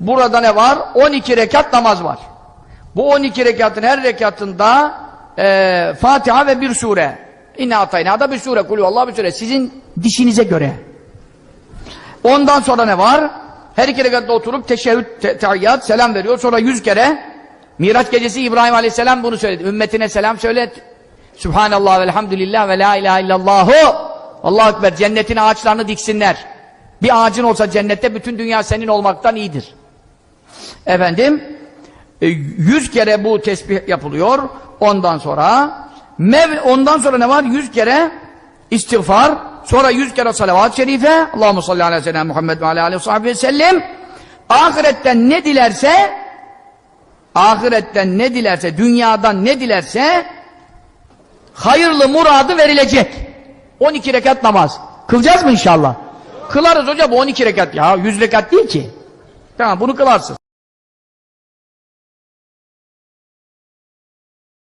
Burada ne var? 12 rekat namaz var. Bu 12 rekatın her rekatında e, Fatiha ve bir sure. İnne atayna da bir sure. Kulü Allah bir sure. Sizin dişinize göre. Ondan sonra ne var? Her iki rekatta oturup teşehhüd, te selam veriyor. Sonra yüz kere Miraç gecesi İbrahim Aleyhisselam bunu söyledi. Ümmetine selam söyle. Subhanallah ve elhamdülillah ve la ilahe illallahu. Allahu Ekber. Cennetin ağaçlarını diksinler. Bir ağacın olsa cennette bütün dünya senin olmaktan iyidir. Efendim e, yüz kere bu tesbih yapılıyor. Ondan sonra mev ondan sonra ne var? Yüz kere istiğfar. Sonra yüz kere salavat-ı şerife. Allahu salli ala seyyidina Muhammed ve aleyhi ve sellem. Ahiretten ne dilerse ahiretten ne dilerse, dünyadan ne dilerse hayırlı muradı verilecek. 12 rekat namaz. Kılacağız mı inşallah? Kılarız hocam bu 12 rekat. Ya 100 rekat değil ki. Tamam bunu kılarsın.